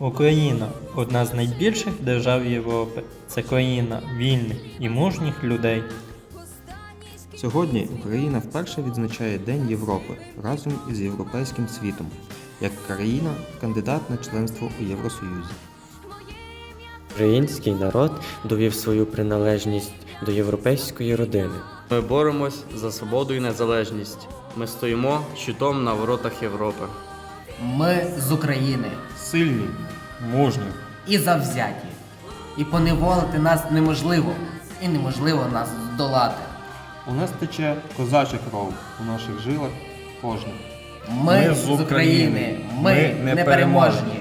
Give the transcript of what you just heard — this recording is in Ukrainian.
Україна одна з найбільших держав Європи. Це країна вільних і мужніх людей. Сьогодні Україна вперше відзначає День Європи разом із європейським світом, як країна кандидат на членство у Євросоюзі. Український народ довів свою приналежність до європейської родини. Ми боремось за свободу і незалежність. Ми стоїмо щитом на воротах Європи. Ми з України Сильні, мужні. і завзяті. І поневолити нас неможливо, і неможливо нас здолати. У нас тече козача кров у наших жилах кожна. Ми, з України, ми непереможні.